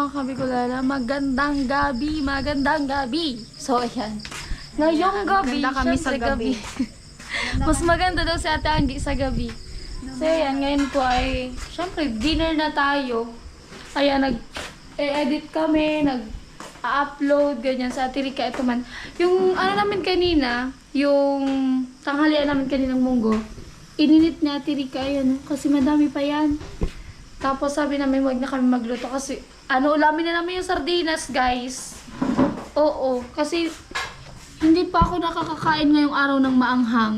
mga kabikulala, magandang gabi, magandang gabi. So, ayan. Ngayong gabi, maganda kami sa gabi. Mas maganda daw si Ate Anggi sa gabi. So, ayan, ngayon po ay, syempre, dinner na tayo. Ayan, nag-edit kami, nag-upload, ganyan, sa Ate Rika. Ito man. Yung, ano namin kanina, yung tanghalian namin kaninang munggo, ininit ni Ate Rika, ayan, kasi madami pa yan. Tapos sabi namin, wag na kami magluto kasi, ano, ulamin na namin yung sardinas, guys. Oo, kasi hindi pa ako nakakakain ngayong araw ng maanghang.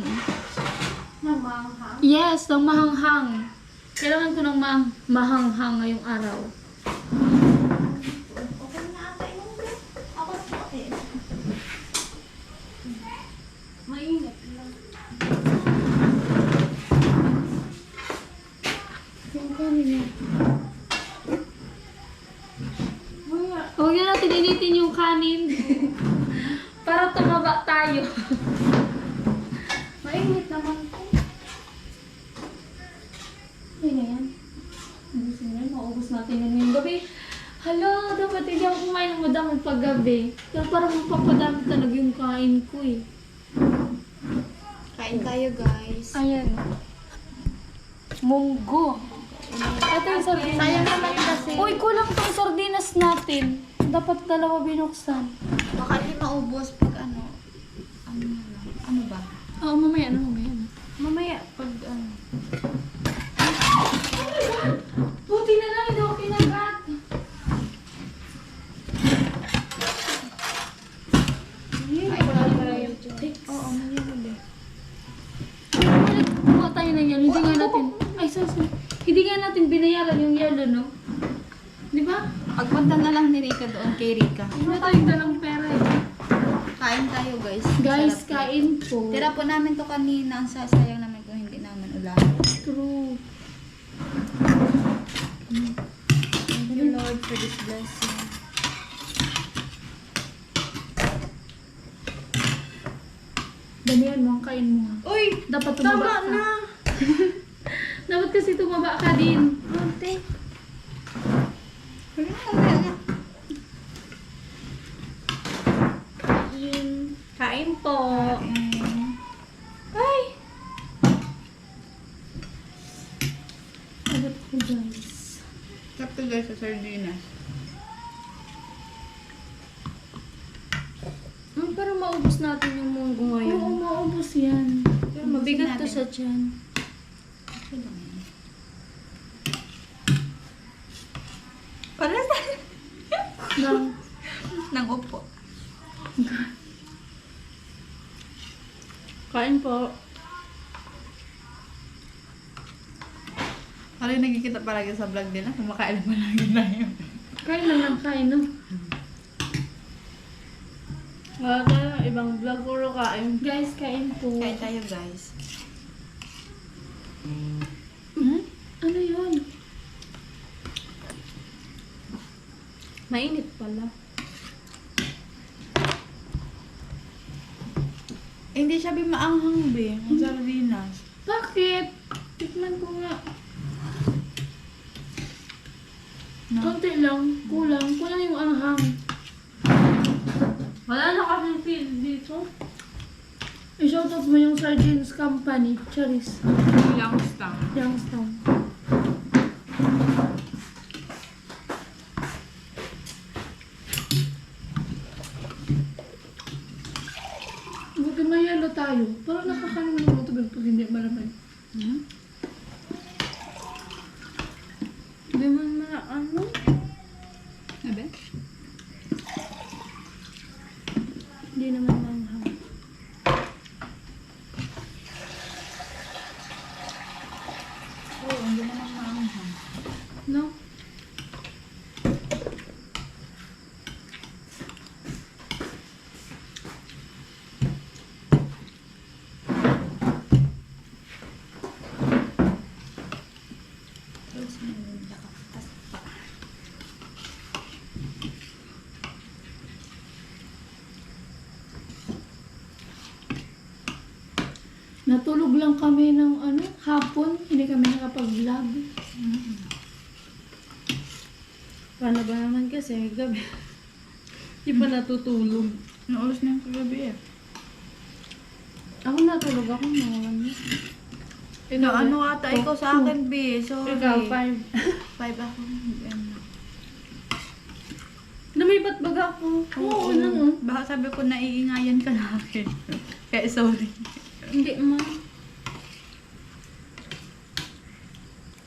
Namangha. Yes, ng mahanghang. Kailangan ko ng ma mahanghang ngayong araw. Okay na ata yung bed. Ako sa okay. Mainit lang. Yung kanin niya. Huwag na natin initin yung kanin. Para tumaba tayo. Mainit naman po. Ayun na yan. Na yan. Maubos natin yan ngayong gabi. Hala, dapat hindi ako kumain ng madami paggabi. Pero parang mapapadami talaga yung kain ko eh. Kain tayo guys. Ayan. Munggo. Ito yung sardinas. Sayang naman kasi. Uy, kulang tong sardinas natin. Dapat dalawa binuksan. Baka di maubos pag ano. Ano. Ano ba? Oo, mamaya na, mamaya na. Mamaya guys. Sarap kain po. Tira po namin to kanina. Ang sasayang namin kung hindi namin ulam. True. Thank you Lord for this blessing. Damihan mo, kain mo. Uy! Dapat tumaba Tama ka. na! Dapat kasi tumaba ka din. Ate. Wala na, wala na. Kain. Kain po. Mm. Ay! Agad ko guys. Sakto guys sa sardinas. Ay, para maubos natin yung munggo ngayon. Oo, maubos yan. Pero mabigat to sa tiyan. Para sa... Nang, Nang upo. kain po. Kali nagkikita palagi sa vlog nila. Kumakain pa lagi na yun. Kain lang ng kain, no? Wala tayo ibang vlog puro kain. Guys, kain po. Kain tayo guys. Hmm? Ano yun? Mainit pala. Hindi siya bimaanghang be. Ang sardinas. Bakit? Tikman ko nga. No? Konti lang. Kulang. Kulang yung anghang. Wala na kasi feel dito. I-shoutout mo yung Sardines Company. Charis. Youngstown. Youngstown. Buti may yelo tayo. Parang nakakanin mo ng tubig pag hindi malamig. Hmm? Hindi man na ano. Abe? Hindi naman manghang. Oo, hindi naman maanghang. No? Tapos may nakatas pa. Natulog lang kami ng ano, hapon. Hindi kami nakapag-vlog. Paano ba naman kasi gabi? Di pa natutulog. Naulos na yung kagabi eh. Ako natulog ako mga ano. Ino, ano ata ikaw sa akin, B? Sorry. Ikaw, five. Five ako. Ano. Lumipat baga ako. Oo, ano no? Baka sabi ko naiingayan ka na akin. Kaya sorry. Hindi man.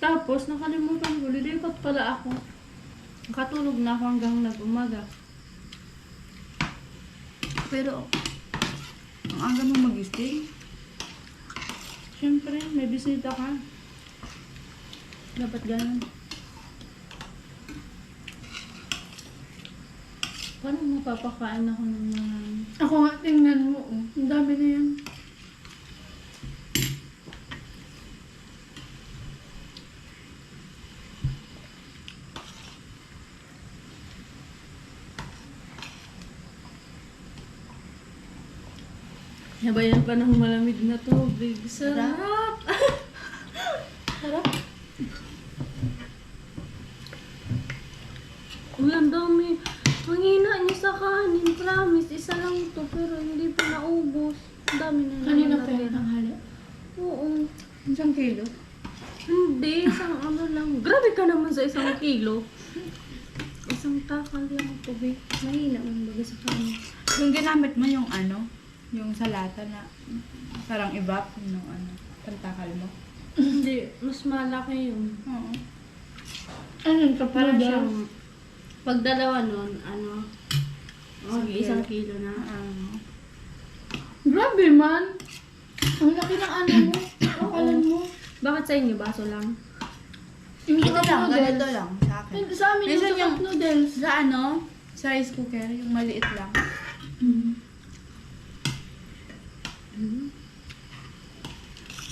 Tapos, nakalimutan ko, lilipat pala ako. Nakatulog na ako hanggang nag-umaga. Pero, ang aga mo mag-stay. Siyempre, may bisita ka. Dapat ganun. Paano mapapakain ako ng mga... Ako nga, tingnan mo. Oh. Ang dami na yan. Nabayan pa ng malamig na tubig. Sarap! Sarap. Ang dami. Ang hina niya sa kanin. Promise, isa lang to pero hindi pa naubos. Ang dami na Kanina naman pa yung tanghali. Oo. Isang kilo. Hindi, isang ano lang. Grabe ka naman sa isang kilo. Isang takal lang ang tubig. Mahina ang baga sa kanin. Yung ginamit mo yung ano, yung salata na parang evap nung ano, pantakal mo. Hindi, mas malaki yun. Oo. Ano yung Parang siyang, pag dalawa nun, ano, Isang okay, isang kilo. kilo na. Ah. Grabe man. Ang laki ng ano mo. Akalan mo. Bakit sa inyo, baso lang? Yung Ito cup lang, noodles. ganito lang sa akin. Sa amin yung Minsan sa yung- noodles. Sa ano, sa rice cooker, yung maliit lang.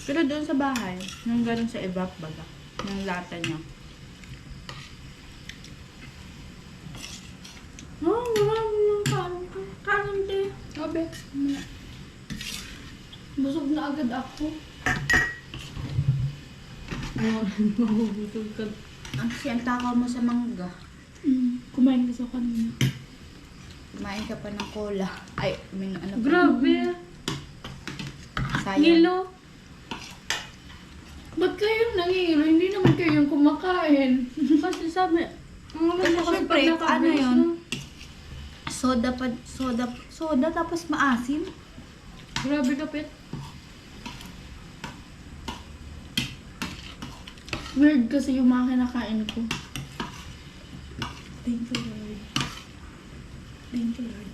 Pero doon sa bahay, nung gano'n sa evap baga, ng lata niya. Oh, marami ng kanin ko. Kanin din. Grabe. Busog na agad ako. Oo, mabubutog ka. Ang kasi ang takaw mo sa mangga. Mm. Kumain ka sa kanina. Kumain ka pa ng cola. Ay, I mean, ano pa? Grabe. Sayang. Nilo. Ba't kayo nangingilo? Hindi naman kayo yung kumakain. Kasi sabi, ang alam Kasi pag ano yun? na- Soda pa, soda, soda tapos maasim. Grabe kapit. Weird kasi yung mga kinakain ko. Thank you, Lord. Thank you, Lord.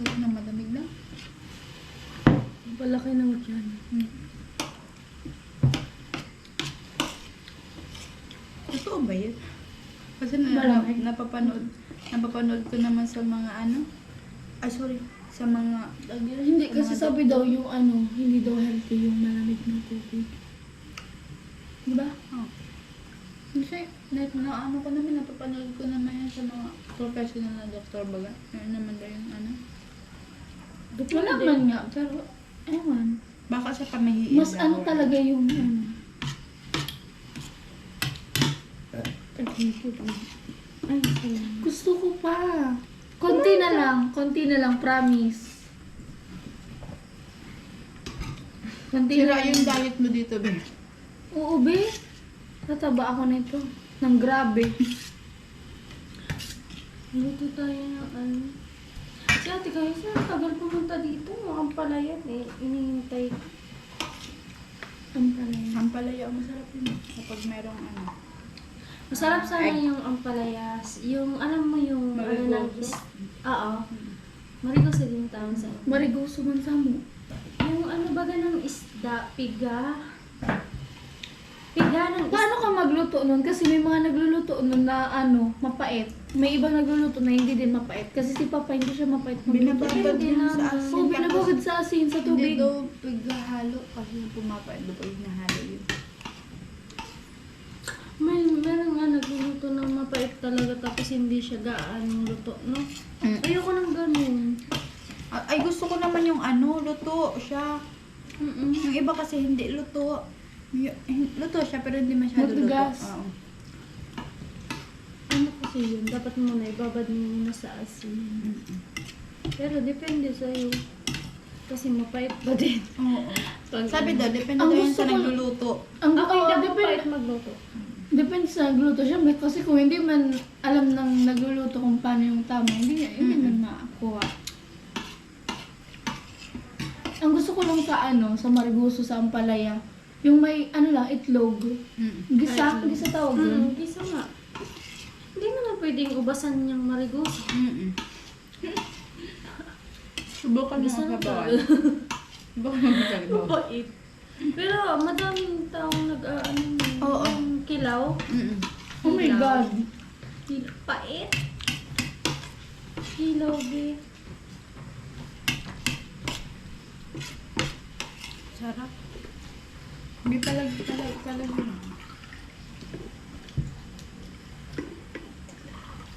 Huwag na malamig na. Palaki ng tiyan. Totoo ba yun? Kasi na, Malamig. napapanood, napapanood ko naman sa mga ano, ay sorry, sa mga, Hindi kasi Mga sabi daw yung ano, hindi daw healthy yung malamig na tubig. Diba? oh. Kasi, na, na ano ko naman, napapanood ko naman yan sa mga professional na doktor baga. Meron naman daw yung ano. Wala man nga, pero ewan. Baka sa pamahiin Mas lang, ano or- talaga yung ano. Ay, sayang. Gusto ko pa. Konti na lang, konti na lang, promise. Konti na Sira lang. yung diet mo dito, be. Oo, be. Tataba ako nito. Nang grabe. Luto tayo ng ano. Si ate kayo, siya tagal pumunta dito. Ang palayan eh. Inihintay. Ang palayan. Ang palaya, masarap yun. Kapag merong ano. Masarap sana Ay. yung ampalayas. Yung, alam mo yung, ano ng Marigoso? is... Oo. Marigoso din tawag sa Marigoso man sa mo. Yung ano baga ng isda, piga. Ng isda. Paano ka magluto nun? Kasi may mga nagluluto nun na ano, mapait. May ibang nagluluto na hindi din mapait. Kasi si Papa hindi siya mapait. magluto. Binabagad Hindi yun naman. sa asin. Oo, binabagad sa asin, sa Hindi tubig. daw pighahalo kasi pumapait daw pag hinahalo yun. May, meron nga nagluluto ng mapait talaga tapos hindi siya gaano luto, no? Mm. Ayoko ng ganun. Ay, gusto ko naman yung ano, luto siya. Mm-mm. Yung iba kasi hindi luto. Y- Luto siya pero hindi masyado Matigas. luto. Oo. Ano kasi yun? Dapat muna ibabad mo muna sa asin. Mm-mm. Pero depende sa'yo. Kasi mapait ba din? Oo. Pag- Sabi daw, depende Ang daw yan gusto sa ko- nagluluto. Ang Ako ako, hindi depende, mapait magluto. depende sa nagluto siya. May- Kasi kung hindi man alam ng nagluluto kung paano yung tama, hindi, niya- hindi man makakuha. Ang gusto ko lang sa ano, sa marigoso, sa ampalaya, yung may ano lang, itlog. Mm. Gisa, Ay, gisa tawag yun. Hmm, isa nga. Hindi naman pwedeng ubasan yung marigoso. Mm-mm. Subukan mo ang na kabawan. Subukan mo ang kabawan. Mapait. Pero madaming taong nag-ano Oo. yung kilaw. Mm-mm. Oh my God. Kilaw. Pait. Kilaw, be. Hindi pala, pala, pala yun.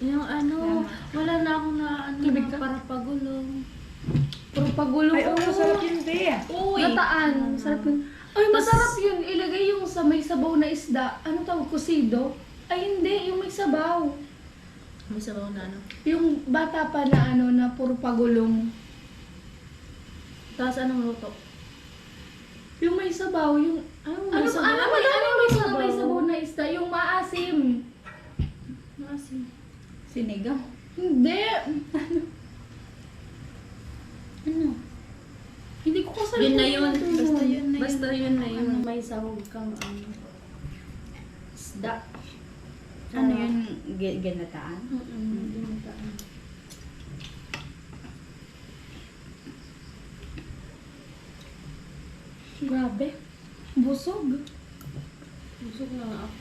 Yung ano, wala na akong na ano Tubig na ka? para pagulong. Pero pagulo Ay, ko. oo, masarap yun, Be. Uy! Nataan. Sarap yun. Ay, masarap yun. Ilagay yung sa may sabaw na isda. Ano tawag? Kusido? Ay, hindi. Yung may sabaw. May sabaw na ano. Yung bata pa na ano, na puro pagulong. Tapos anong luto? Yung may sabaw, yung... Ano, Ano, ano, sabaw? ano, may, ano, may, sabaw? may sabaw na isda? Yung maasim. Maasim. Sinigang. Hindi. Ano? Ano? Hindi ko kasal. Yun na yun. Basta yun na yun. Basta yun na yun. May sahog kang ano. Isda. Ano yun, gi- ginataan? Mm-mm. Ginataan. Grabe. Busog. Busog na nga ako.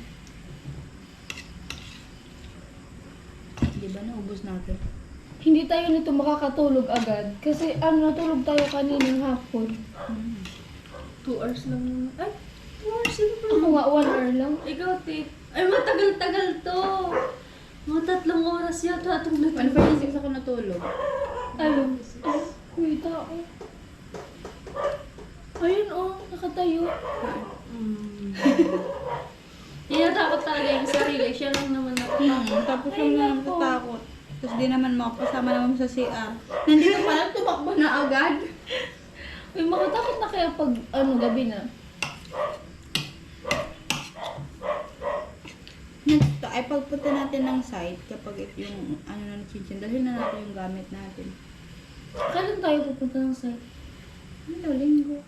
Di ba naubos natin? Hindi tayo nito makakatulog agad. Kasi ano, natulog tayo kaninang hapon. Two hours lang yun. Ay! Two hours yun pala. Ako nga, one hour lang. Ikaw, Tip. Ay, matagal-tagal to. Mga tatlong oras yata itong Ano natulog. pa yung ako natulog? Ayun. May tao. Ayun oh, nakatayo. Mm. Tinatakot talaga yung sarili. Siya lang naman ako. Hmm, tapos yung na natatakot. Tapos di naman makapasama naman sa CR. Nandito pala, tumakbo na agad. Ay, makatakot na kaya pag ano, gabi na. Next, ay pagpunta natin ng site kapag yung ano na chinchin, dalhin na natin yung gamit natin. Kailan tayo pupunta ng site? Ano, linggo.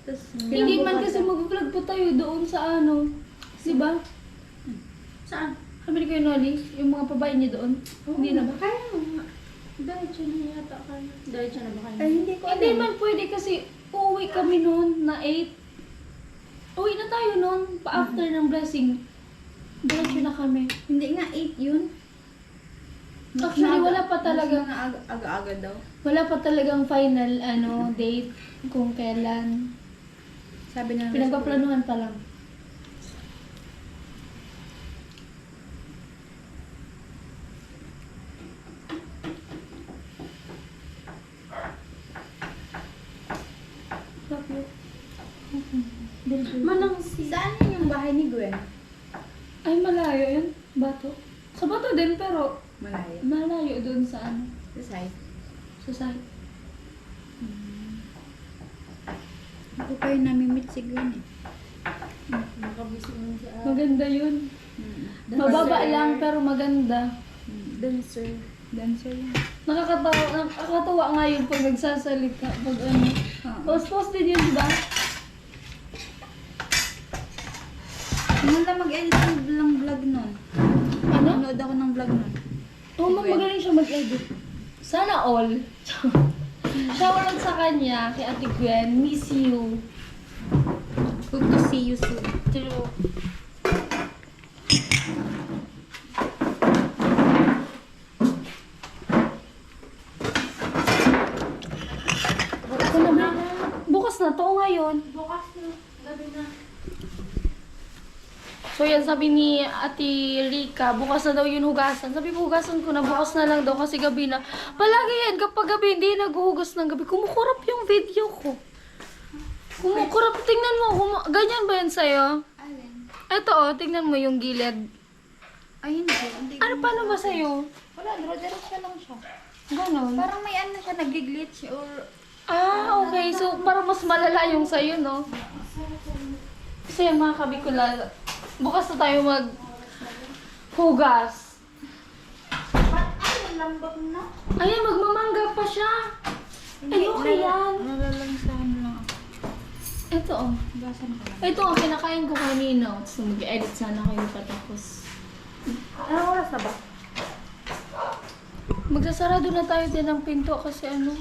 Tapos, Hindi man kasi mag-vlog po tayo doon sa ano. Di ba? Saan? Kami ni Kuya Noli, yung mga babae niya doon. Hindi na ba? Kaya mo nga. Diretso na yata kayo. Diretso na ba kayo? Ay, hindi ko Hindi alam. man pwede kasi uuwi kami noon na 8. Uwi na tayo noon, pa after ng blessing. Diretso na kami. Hindi nga 8 yun. Actually, wala pa talaga. Mas na aga- aga-aga daw. Wala pa talagang final ano date kung kailan. Sabi na Pinagpaplanuhan pa lang. Manang si... Saan yun yung bahay ni Gwen? Ay, malayo yun. Bato. Sa bato din, pero Malayo. malayo doon sa ano, Sa site. sa site. Ako pa yung namimit si Gwen eh. Nakabisi mo siya. Maganda yun. Mm. Mababa lang, pero maganda. Dancer. Dancer yun. Nakakatawa, nakakatawa nga yun pag nagsasalita. Pag ano. Post-post din yun, di ba? Ano lang mag-edit ng ng vlog nun? Ano? Nanood ako ng vlog nun. Oo, oh, magaling siya mag-edit. Sana all. Shoutout sa kanya, kay Ate Gwen. Miss you. Hope to see you soon. True. Bukas na ba? Bukas na to ngayon. Bukas na. Gabi na. So yan sabi ni Ate Rika, bukas na daw yun hugasan. Sabi ko hugasan ko na, bukas na lang daw kasi gabi na. Palagi yan, kapag gabi hindi naghuhugas ng gabi, kumukurap yung video ko. Kumukurap, tingnan mo, kumu- ganyan ba yan sa'yo? Alin? Eto oh, tingnan mo yung gilid. Ay, hindi. hindi Ano paano ba sa'yo? Wala, diretso lang siya. Ganon. Parang may ano siya, nag-glitch or... Ah, okay. So, parang mas malala yung sa'yo, no? Kasi yung mga kabikula, bukas na tayo mag hugas. Ay, lambot na. Ayan, magmamangga pa siya. Ay, okay yan. Nalalansahan lang ako. Ito, oh. Gasan ko lang. Ito ang kinakain ko kanina. So, mag-edit sana kayo patapos. Anong oras na ba? Magsasarado na tayo din ng pinto kasi ano.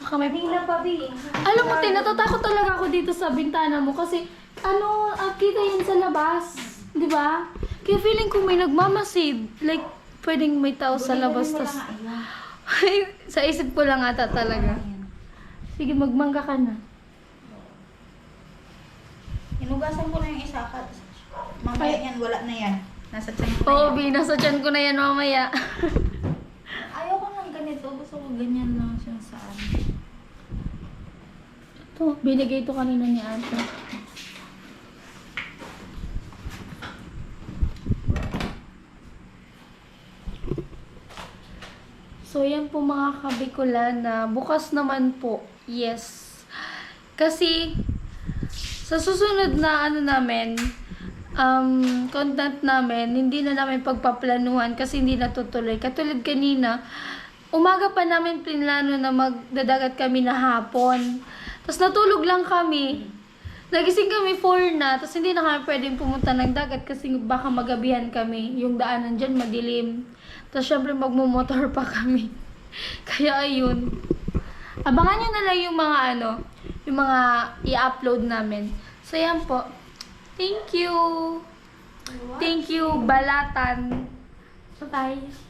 Baka may Hindi pa, Bi. Alam mo, Tin, natatakot talaga ako dito sa bintana mo kasi ano, ah, kita yan sa labas. Di ba? Kaya feeling ko may nagmamasid. Like, pwedeng may tao sa labas. Tas, sa isip ko lang ata talaga. Sige, magmangga ka na. Inugasan ko na yung isa. kat- Mamaya yan, wala na yan. Nasa tiyan ko na Oo, yan. Bi, nasa tiyan ko na yan mamaya. Ayoko ng ganito. Gusto ko ganyan lang siya sa ano. Ito, binigay ito kanina ni Ate. So, yan po mga kabikulana. Bukas naman po. Yes. Kasi, sa susunod na ano namin, um, content namin, hindi na namin pagpaplanuhan kasi hindi natutuloy. Katulad kanina, umaga pa namin plinano na magdadagat kami na hapon. Tapos natulog lang kami. Nagising kami 4 na, tapos hindi na kami pwedeng pumunta ng dagat kasi baka magabihan kami. Yung daanan dyan madilim. Tapos syempre magmumotor pa kami. Kaya ayun. Abangan nyo na lang yung mga ano, yung mga i-upload namin. So yan po. Thank you. Thank you, Balatan. Tayo.